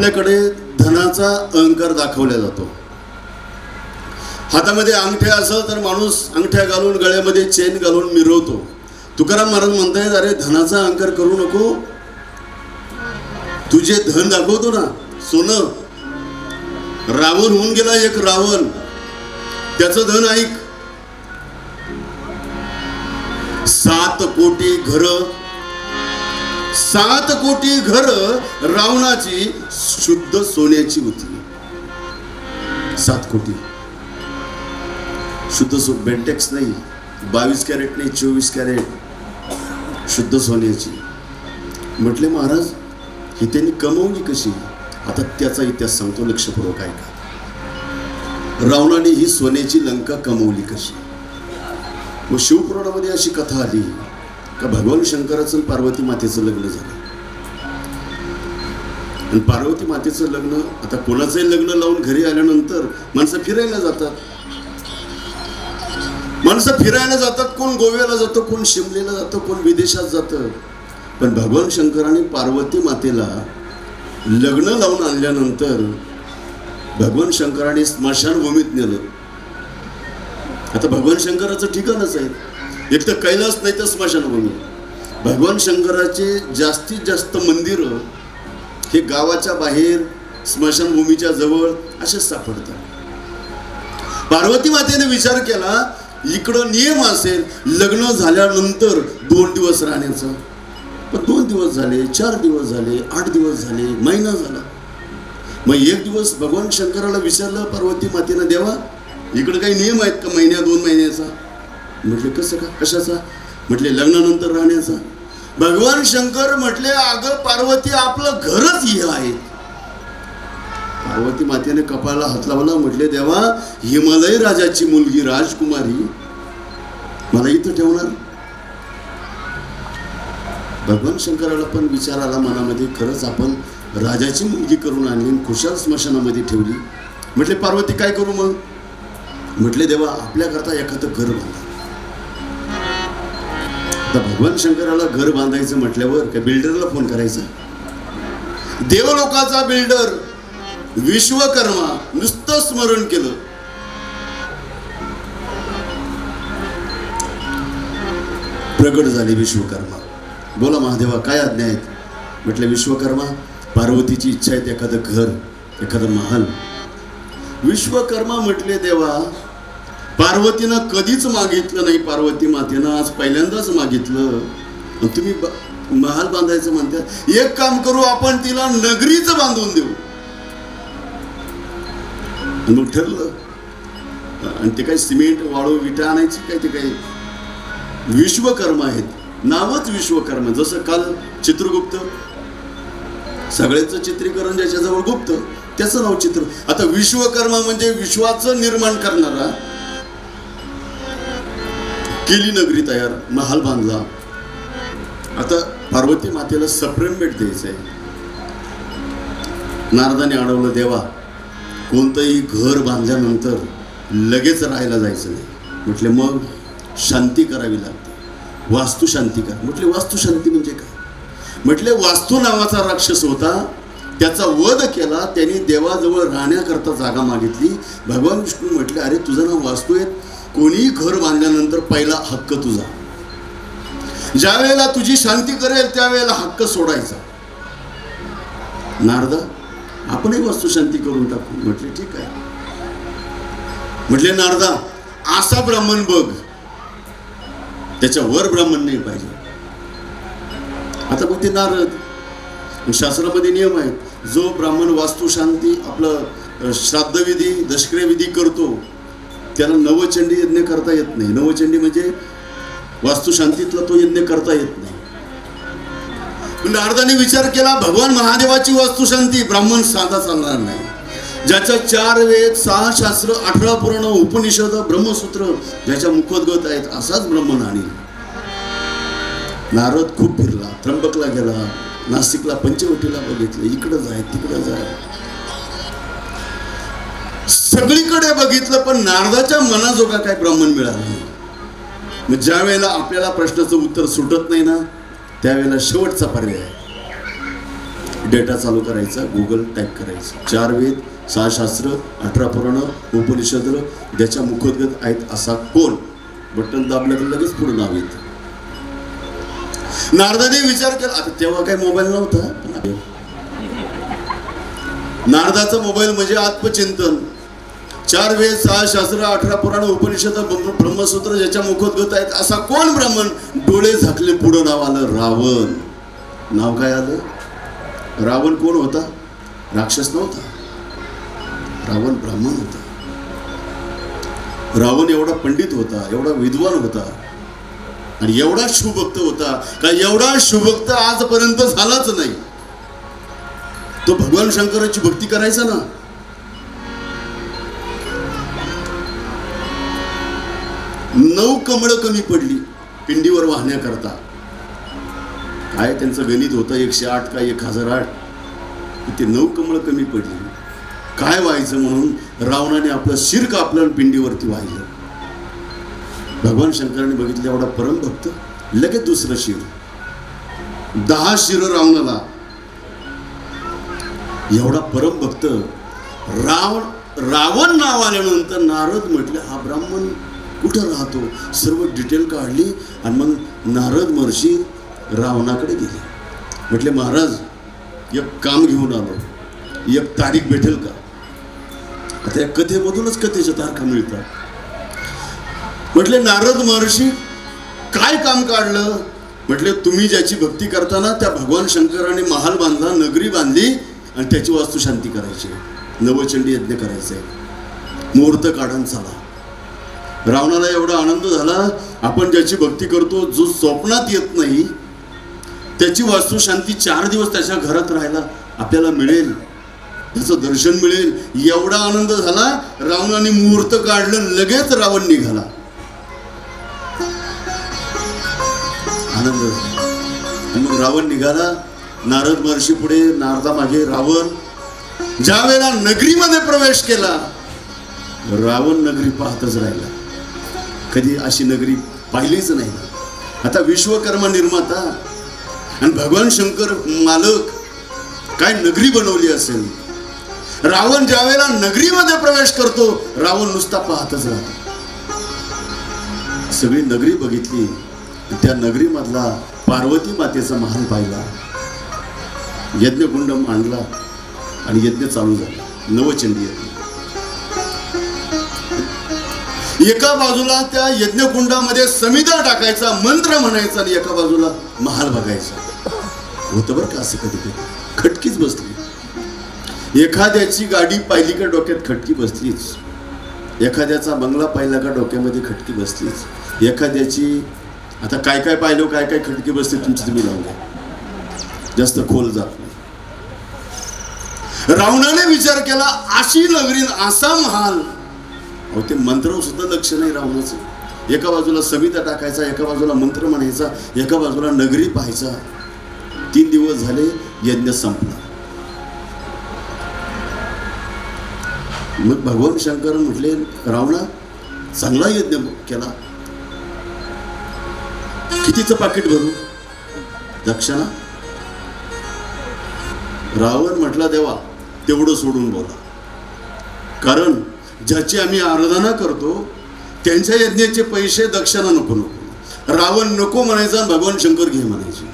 आपल्याकडे धनाचा अहंकार दाखवला जातो. हातामध्ये अंगठ्या असं तर माणूस अंगठ्या घालून गळ्यामध्ये चेन घालून मिरवतो. तुकाराम महाराज म्हणतायत अरे धनाचा अहंकार करू नको. तुझे धन दाखवतो ना सोनं. रावण होऊन गेला एक रावण. त्याचं धन ऐक. सात कोटी घर सात कोटी घर रावणाची शुद्ध सोन्याची होती. सात कोटी. शुद्ध सो बेंटेक्स नाही बावीस कॅरेट नाही चोवीस कॅरेट. शुद्ध सोन्याची. म्हटले महाराज ही त्यांनी कमवली कशी? आता त्याचा इतिहास सांगतो लक्षपूर्वक ऐका. रावणाने ही सोन्याची लंका कमवली कशी? मग शिवपुराणामध्ये अशी कथा आली. का भगवान शंकराचं आणि पार्वती मातेचं लग्न झालं? आणि पार्वती मातेचं लग्न आता कोणाचंही लग्न लावून घरी आल्यानंतर माणसं फिरायला जातात. माणसं फिरायला जातात कोण गोव्याला जातं कोण शिमलेला जातं कोण विदेशात जातं. पण भगवान शंकराने पार्वती मातेला लग्न लावून आणल्यानंतर भगवान शंकराने स्मशानभूमीत नेलं. आता भगवान शंकराचं ठिकाणच आहे. एक तर कैलास नाही तर स्मशानभूमी. भगवान शंकराचे जास्तीत जास्त मंदिरं हे गावाच्या बाहेर स्मशानभूमीच्या जवळ असेच सापडतात. पार्वती मातेने विचार केला इकडं नियम असेल लग्न झाल्यानंतर दोन दिवस राहण्याचा. पण दोन दिवस झाले चार दिवस झाले आठ दिवस झाले महिना झाला. मग एक दिवस भगवान शंकराला विचारलं पार्वती मातेनं देवा इकडं काही नियम आहेत का महिन्या दोन महिन्याचा? म्हटले कसं का? कशाचा? म्हटले लग्नानंतर राहण्याचा. भगवान शंकर म्हटले अगं पार्वती आपलं घरच हे आहे. पार्वती मातेने कपाळाला हात लावला म्हटले देवा हिमालय राजाची मुलगी राजकुमारी मला इथं ठेवणार. भगवान शंकराला पण विचार आला मनामध्ये खरंच आपण राजाची मुलगी करून आणली खुशाल स्मशानामध्ये ठेवली. म्हटले पार्वती काय करू मग? म्हटले देवा आपल्याकरता एखादं घर बांधा. आता भगवान शंकराला घर बांधायचं म्हटल्यावर त्या बिल्डरला फोन करायचा. देवलोकाचा बिल्डर विश्वकर्मा नुसतं स्मरण केलं. प्रगट झाले विश्वकर्मा. बोला महादेवा काय आज्ञा आहेत? म्हटलं विश्वकर्मा पार्वतीची इच्छा आहे एखादं घर एखादं महाल. विश्वकर्मा म्हटले देवा पार्वतीनं कधीच मागितलं नाही. पार्वती मातेनं आज पहिल्यांदाच मागितलं. तुम्ही महाल बांधायचं म्हणतात. एक काम करू आपण तिला नगरीच बांधून देऊ. मग ठरलं. आणि ते काही सिमेंट वाळू विटा आणायची काय ते काही? विश्वकर्मा आहेत. नावच विश्वकर्मा. जसं काल चित्रगुप्त सगळ्याचं चित्रीकरण ज्याच्याजवळ गुप्त त्याचं नाव चित्र. आता विश्वकर्मा म्हणजे विश्वाचं निर्माण करणारा केली नगरी तयार महाल बांधला आता पार्वती मातेला सप्रेम भेट द्यायचं आहे नारदाने अडवलं देवा कोणतंही घर बांधल्यानंतर लगेच राहायला जायचं नाही. म्हटले मग शांती करावी लागते. वास्तुशांती करा. म्हटले वास्तुशांती म्हणजे काय? म्हटले वास्तू नावाचा राक्षस होता त्याचा वध केला त्याने देवाजवळ राहण्याकरता जागा मागितली. भगवान विष्णू म्हटले अरे तुझं नाव वास्तू आहे कोणीही घर बांधल्यानंतर पहिला हक्क तुझा. ज्या वेळेला तुझी शांती करेल त्यावेळेला हक्क सोडायचा. नारदा आपणही वास्तुशांती करून टाकू. म्हटले ठीक आहे. म्हटले नारदा असा ब्राह्मण बघ. त्याच्या वर ब्राह्मण नाही पाहिजे. आता मग ते नारद. शास्त्रामध्ये नियम आहेत. जो ब्राह्मण वास्तुशांती आपलं श्राद्धविधी दशक्रियविधी करतो त्याला नवचंडी यज्ञ करता येत नाही. नवचंडी म्हणजे वास्तुशांतीतला तो यज्ञ करता येत नाही. म्हणजे नारदाने विचार केला भगवान महादेवाची वास्तुशांती ब्राह्मण साधा चालणार नाही. ज्याच्या चार वेद सहा शास्त्र अठरा पुराण उपनिषद ब्रह्मसूत्र ज्याच्या मुखोद्गत आहेत असाच ब्रह्मण आणि. नारद खूप फिरला त्र्यंबकला गेला नाशिकला पंचवटीला बघितलं इकडं जाय तिकडं जाय. सगळीकडे बघितलं पण नारदाच्या मनाजोगा काय ब्राह्मण मिळालं नाही. मग ज्या वेळेला आपल्याला प्रश्नाचं उत्तर सुटत नाही ना त्यावेळेला शेवटचा पर्याय. डेटा चालू करायचा गुगल टाईप करायचं. चार वेद सहा शास्त्र अठरा पुराणं उपनिषद ज्याच्या मुखोद्गत आहेत असा कोण? बटन दाबलं की लगेच पुढे नाव येत. नारदाने विचार केला आता तेव्हा काही मोबाईल नव्हता. नारदाचा मोबाईल म्हणजे आत्मचिंतन. चार वेद सहा शास्त्र अठरा पुराण उपनिषद ब्रह्मसूत्र ज्याच्या मुखोद्गत आहेत असा कोण ब्राह्मण? डोळे झाकले पुढं नाव आलं रावण. नाव काय आलं? रावण कोण होता? राक्षस नव्हता. रावण ब्राह्मण होता. रावण एवढा पंडित होता एवढा विद्वान होता आणि एवढा शुभक्त होता का एवढा शुभक्त आजपर्यंत झालाच नाही. तो भगवान शंकराची भक्ती करायचा ना? कमळं कमी पडली. पिंडीवर वाहण्याकरता काय त्यांचं गणित होतं? एकशे आठ का एक हजार आठ? ते नऊ कमळं कमी पडली. काय व्हायचं म्हणून रावणाने आपलं शिर कापलं आणि पिंडीवरती वाहिलं. भगवान शंकराने बघितलं एवढा परमभक्त. लगेच दुसरं शिर. दहा शिर रावणाला. एवढा परमभक्त. रावण रावण नाव आल्यानंतर नारद म्हटलं हा ब्राह्मण कुठं राहतो? सर्व डिटेल काढली आणि मग नारद महर्षी रावणाकडे गेले. म्हटले महाराज एक काम घेऊन आलो. एक तारीख भेटेल का? आता या कथेमधूनच कथेच्या तारखा मिळतात. म्हटले नारद महर्षी काय काम काढलं? म्हटले तुम्ही ज्याची भक्ती करताना त्या भगवान शंकराने महाल बांधला नगरी बांधली आणि त्याची वास्तुशांती करायची. नवचंडी यज्ञ करायचे. मुहूर्त काढून चाला. रावणाला एवढा आनंद झाला आपण ज्याची भक्ती करतो जो स्वप्नात येत नाही त्याची वास्तुशांती चार दिवस त्याच्या घरात राहायला आपल्याला मिळेल. त्याचं दर्शन मिळेल. एवढा आनंद झाला रावणाने मुहूर्त काढलं लगेच रावण निघाला. आनंद मग रावण निघाला. नारद महर्षी पुढे नारदा मागे रावण. ज्या वेळेला नगरीमध्ये प्रवेश केला रावण नगरी पाहतच राहिला. कधी अशी नगरी पाहिलीच नाही. आता विश्वकर्मा निर्माता आणि भगवान शंकर मालक काय नगरी बनवली असेल? रावण ज्यावेळेला नगरीमध्ये प्रवेश करतो रावण नुसता पाहतच राहतो. सगळी नगरी बघितली त्या नगरीमधला पार्वती मातेचा महाल पाहिला. यज्ञकुंड मांडला आणि यज्ञ चालू झाला. नवचंडी यज्ञ एका बाजूला त्या यज्ञकुंडामध्ये समिधा टाकायचा मंत्र म्हणायचा आणि एका बाजूला महाल बघायचा. होतं बरं का असं कधी कधी खटकीच बसली. एखाद्याची गाडी पाहिली का डोक्यात खटकी बसलीच. एखाद्याचा बंगला पाहिला का डोक्यामध्ये खटकी बसलीच. एखाद्याची आता काय काय पाहिलं काय काय खटकी बसली तुमची तुम्ही लावले जास्त खोल जात नाही. रावणाने विचार केला अशी नगरीन असा महाल अहो ते मंत्र सुद्धा लक्ष नाही रावणाचं एका बाजूला सविता टाकायचा एका बाजूला मंत्र म्हणायचा एका बाजूला नगरी पाहायचा. तीन दिवस झाले यज्ञ संपला. मग भगवान शंकर म्हटले रावणा चांगला यज्ञ केला. कितीचं पाकिट भरू? दक्षिणा. रावण म्हटला देवा तेवढं सोडून बोला. कारण ज्याची आम्ही आराधना करतो त्यांच्या यज्ञाचे पैसे दक्षिणा नको नको. रावण नको म्हणायचा आणि भगवान शंकर घे म्हणायचे.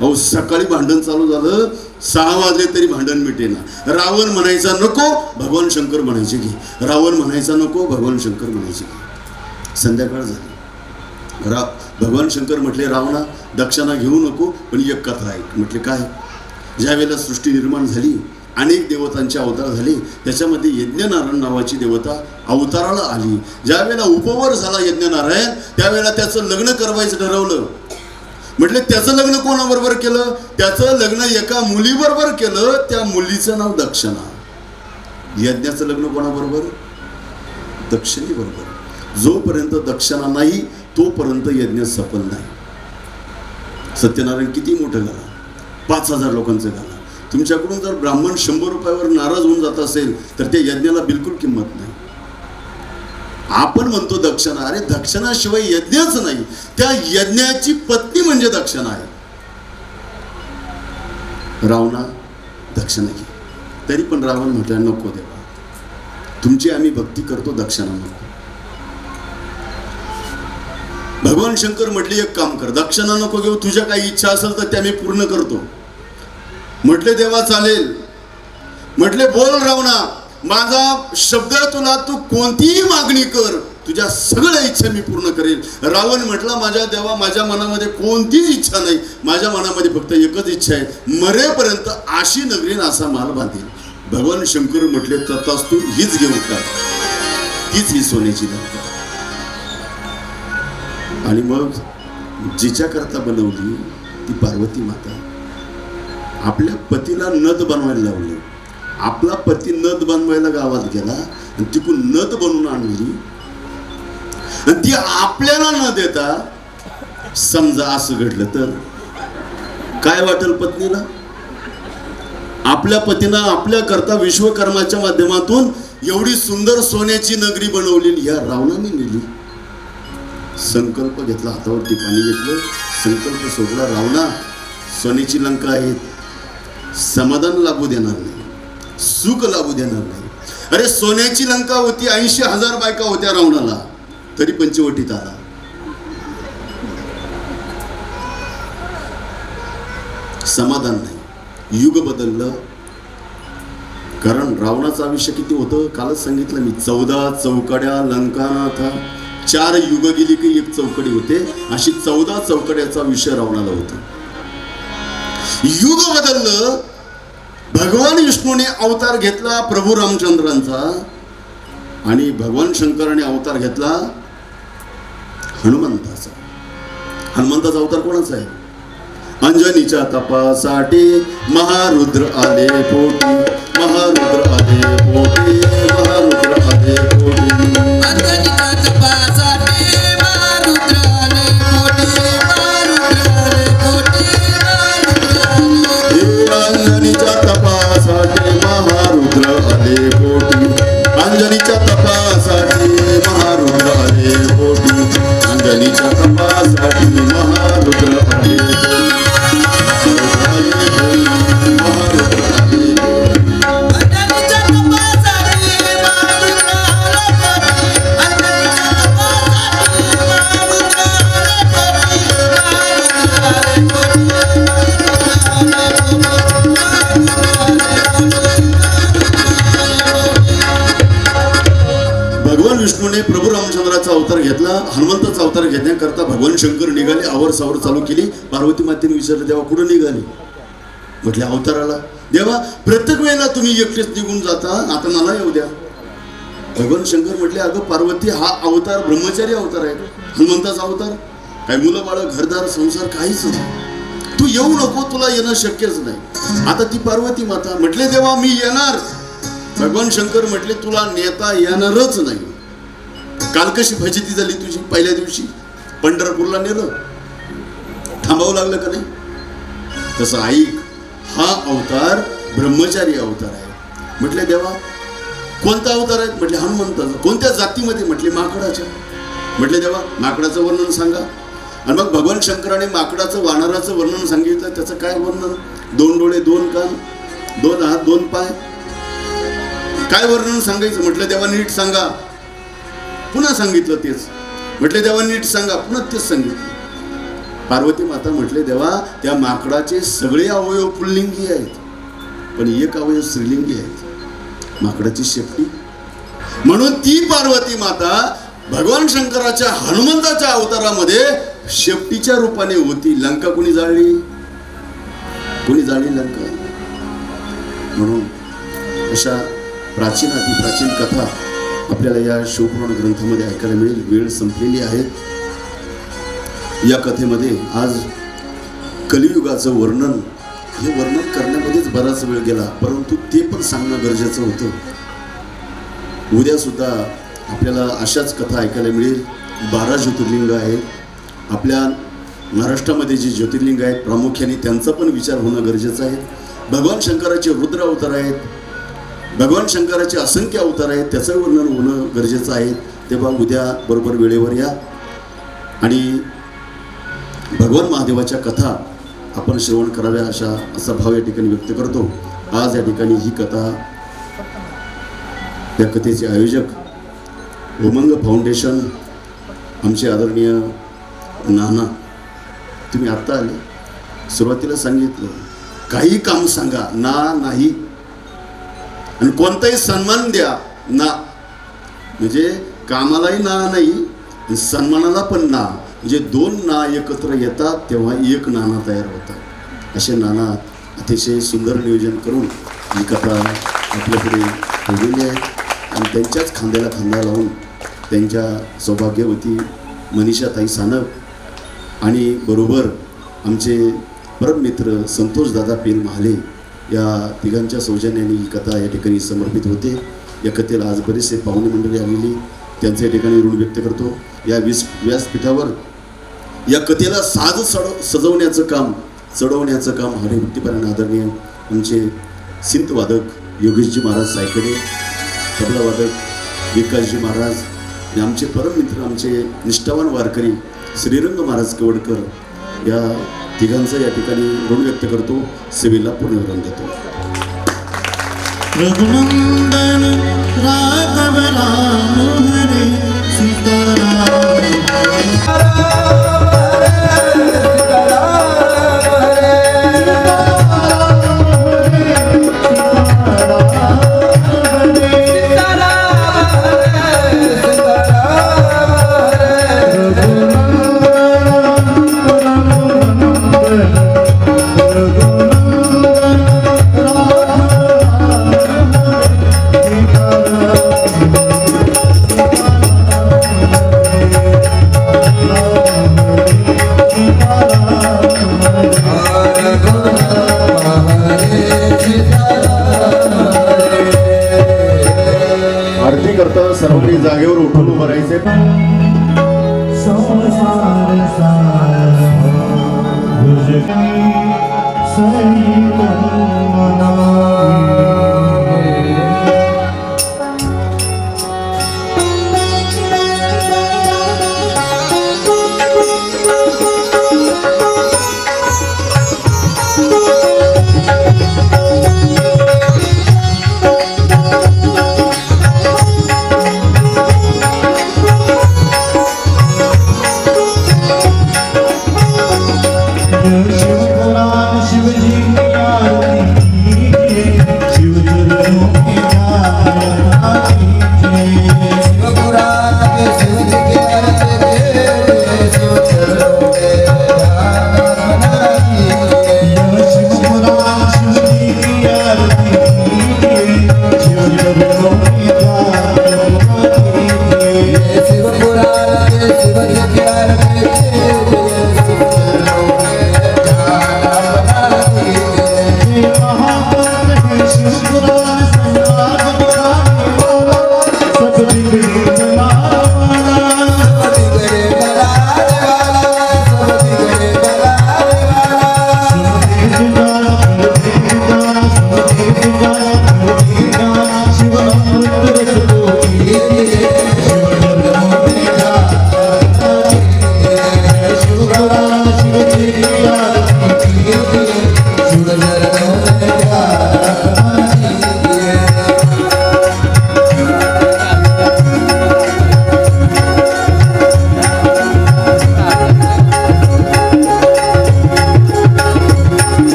अहो सकाळी भांडण चालू झालं सहा वाजले तरी भांडण मिटेना. रावण म्हणायचा नको भगवान शंकर म्हणायचे घे. रावण म्हणायचा नको भगवान शंकर म्हणायचे घे. संध्याकाळ झाली. रा भगवान शंकर म्हटले रावणा दक्षिणा घेऊ नको पण एक कथा ऐक. म्हटले काय? ज्या वेळेला सृष्टी निर्माण झाली अनेक देवतांची अवतार झाली. त्याच्यामध्ये यज्ञनारायण नावाची देवता अवताराला आली. ज्यावेळेला उपवर झाला यज्ञनारायण त्यावेळेला त्याचं लग्न करवायचं ठरवलं. म्हटले त्याचं लग्न कोणाबरोबर केलं? त्याचं लग्न एका मुलीबरोबर केलं. त्या मुलीचं नाव दक्षिणा. यज्ञाचं लग्न कोणाबरोबर? दक्षिणेबरोबर. जोपर्यंत दक्षिणा नाही तोपर्यंत यज्ञ सफल नाही. सत्यनारायण किती मोठं झाला? पाच हजार लोकांचं झाला. तुमच्याकडून जर ब्राह्मण शंभर रुपयावर नाराज होऊन जात असेल तर त्या यज्ञाला बिलकुल किंमत नाही. आपण म्हणतो दक्षिणा अरे दक्षिणाशिवाय यज्ञच नाही. त्या यज्ञाची पत्नी म्हणजे दक्षिणा आहे. रावणा दक्षिणा घे. तरी पण रावण म्हटलं नको देवा. तुमची आम्ही भक्ती करतो दक्षिणा नको. भगवान शंकर म्हटली एक काम कर दक्षिणा नको घेऊ तुझ्या काही इच्छा असेल तर त्या मी पूर्ण करतो. म्हटले देवा चालेल. म्हटले बोल रावणा माझा शब्द तुला तू कोणतीही मागणी कर. तुझ्या सगळ्या इच्छा मी पूर्ण करेल. रावण म्हटला माझ्या देवा माझ्या मनामध्ये कोणतीच इच्छा नाही. माझ्या मनामध्ये फक्त एकच इच्छा आहे. मरेपर्यंत आशी नगरीन असा माल बांधेल. भगवान शंकर म्हटले तथास्तू हीच घेऊन का तीच ही सोन्याची लंका आणि मग जिच्याकरता बनवली ती पार्वती माता आपल्या पतीला नद बनवायला लावले. आपला पती नद बनवायला गावात गेला आणि तिकडून नद बनवून आणली. आणि ती आपल्याला न देता समजा असं घडलं तर? काय वाटेल पत्नीला? आपल्या पतीनं आपल्या करता विश्वकर्माच्या माध्यमातून एवढी सुंदर सोन्याची नगरी बनवलेली. ह्या रावणाने नेली. संकल्प घेतला हातावरती पाणी घेतलं. संकल्प सोडला. रावणा सोन्याची लंका आहे समाधान लाभू देणार नाही. सुख लाभू देणार नाही. अरे सोन्याची लंका होती ऐंशी हजार बायका होत्या रावणाला. तरी पंचवटीत आला. समाधान नाही. युग बदललं. कारण रावणाचं आयुष्य किती होतं? कालच सांगितलं मी. चौदा चौकड्या लंकानाथा. चार युग गेली की एक चौकडी होते. अशी चौदा चौकड्याचा विषय रावणाला होता. युग बदललं भगवान विष्णूने अवतार घेतला प्रभू रामचंद्रांचा आणि भगवान शंकराने अवतार घेतला हनुमंताचा. हनुमंताचा अवतार कोणाचा आहे? अंजनीच्या तपासाठी महारुद्र आले पोटी महारुद्र आले पोटी महारुद्र आले पोटी. अंजनीच्या तपासाठी अंजनीच्या तपासाठी आवर सावर चालू केली. पार्वती मातेने विचारलं देवा कुठं निघाली? म्हटले अवताराला. देवा प्रत्येक वेळेला तुम्ही एकटेच निघून जाता. आता मला येऊ द्या. भगवान शंकर म्हटले अगं पार्वती हा अवतार ब्रह्मचारी अवतार आहे. हनुमंताचा अवतार. काय मुलं बाळ घरदार संसार काहीच नाही. तू येऊ नको तुला येणं शक्यच नाही. आता ती पार्वती माता म्हटले देवा मी येणार. भगवान शंकर म्हटले तुला नेता येणारच नाही. काल कशी फजिती झाली तुझी पहिल्या दिवशी. पंढरपूरला नेलं. थांबावं लागलं का नाही? तसं ऐक हा अवतार ब्रह्मचारी अवतार आहे. म्हटले देवा कोणता अवतार आहे? म्हटले हनुमंताचा कोणत्या जातीमध्ये? म्हटले माकडाच्या. म्हटले देवा माकडाचं वर्णन सांगा. आणि मग भगवान शंकराने माकडाचं वानराचं वर्णन सांगितलं. त्याचं काय वर्णन? दोन डोळे दोन कान दोन हात दोन पाय. काय वर्णन सांगायचं? म्हटलं देवा नीट सांगा. पुन्हा सांगितलं तेच. म्हटले देवा नीट सांगा. पुन्हा तेच सांगितलं. पार्वती माता म्हटले देवा त्या माकडाचे सगळे अवयव पुल्लिंगी आहेत. पण एक अवयव स्त्रीलिंगी आहेत. माकडाची शेपटी. म्हणून ती पार्वती माता भगवान शंकराच्या हनुमंताच्या अवतारामध्ये शेपटीच्या रूपाने होती. लंका कोणी जाळली? कोणी जाळली लंका? म्हणून अशा प्राचीन अतिप्राचीन कथा आपल्याला या शिवपुराण ग्रंथामध्ये ऐकायला मिळेल. वेळ संपलेली आहे. या कथेमध्ये आज कलियुगाचं वर्णन हे वर्णन करण्यामध्येच बराच वेळ गेला परंतु ते पण सांगणं गरजेचं होतं. उद्यासुद्धा आपल्याला अशाच कथा ऐकायला मिळेल. बारा ज्योतिर्लिंग आहेत. आपल्या महाराष्ट्रामध्ये जे ज्योतिर्लिंग आहेत प्रामुख्याने त्यांचा पण विचार होणं गरजेचं आहे. भगवान शंकराचे रुद्र अवतार आहेत. भगवान शंकराचे असंख्य अवतार आहेत त्याचं वर्णन होणं गरजेचं आहे. तेव्हा उद्या बरोबर वेळेवर या. आणि भगवान महादेवाच्या कथा आपण श्रवण कराव्या अशा असा भाव या ठिकाणी व्यक्त करतो. आज या ठिकाणी ही कथा या कथेचे आयोजक उमंग फाउंडेशन आमचे आदरणीय नाना तुम्ही आत्ता आले. सुरुवातीला सांगितलं काही काम सांगा ना नाही. आणि कोणताही सन्मान द्या ना. म्हणजे कामालाही ना नाही सन्मानाला पण ना. म्हणजे दोन ना एकत्र येतात तेव्हा एक नाना तयार होतात. असे नाना अतिशय सुंदर नियोजन करून ही कथा आपल्याकडे ठेवलेली आहे. आणि त्यांच्याच खांद्याला खांदा लावून त्यांच्या सौभाग्यवती मनीषाताई सानप आणि बरोबर आमचे परममित्र संतोषदादा पेल महाले या तिघांच्या सौजन्याने ही कथा या ठिकाणी समर्पित होते. या कथेला आज बरेचसे पाहुणे मंडळी आलेली त्यांच्या ठिकाणी ऋण व्यक्त करतो. या विस व्यासपीठावर या कथेला साज सड सजवण्याचं काम चढवण्याचं काम हरिभक्तीपरायण आदरणीय आमचे सिंतवादक योगेशजी महाराज सायकडे तबलावादक विकासजी महाराज आणि आमचे परममित्र आमचे निष्ठावान वारकरी श्रीरंग महाराज केवडकर या तिघांचं या ठिकाणी ऋण व्यक्त करतो सेवेला पूर्णविराम देतो. रघुनंदन राघव राम हरे. Sitaram.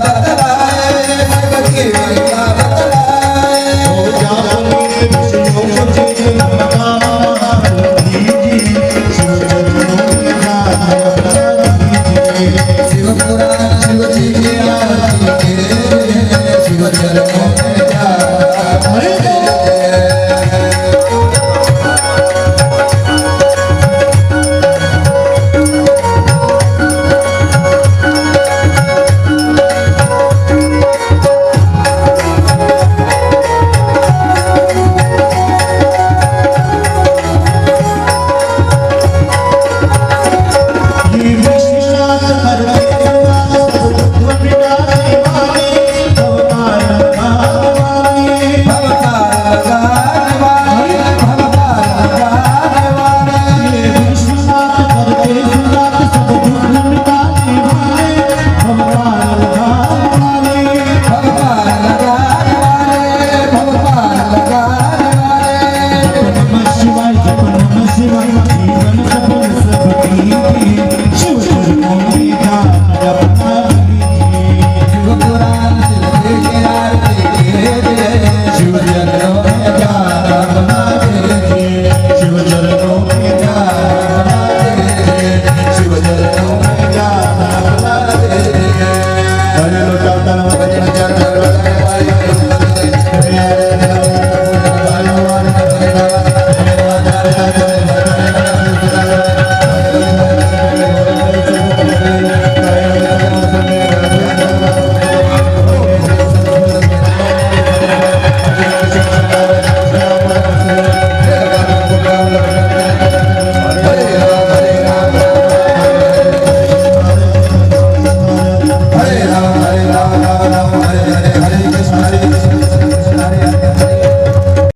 bada bada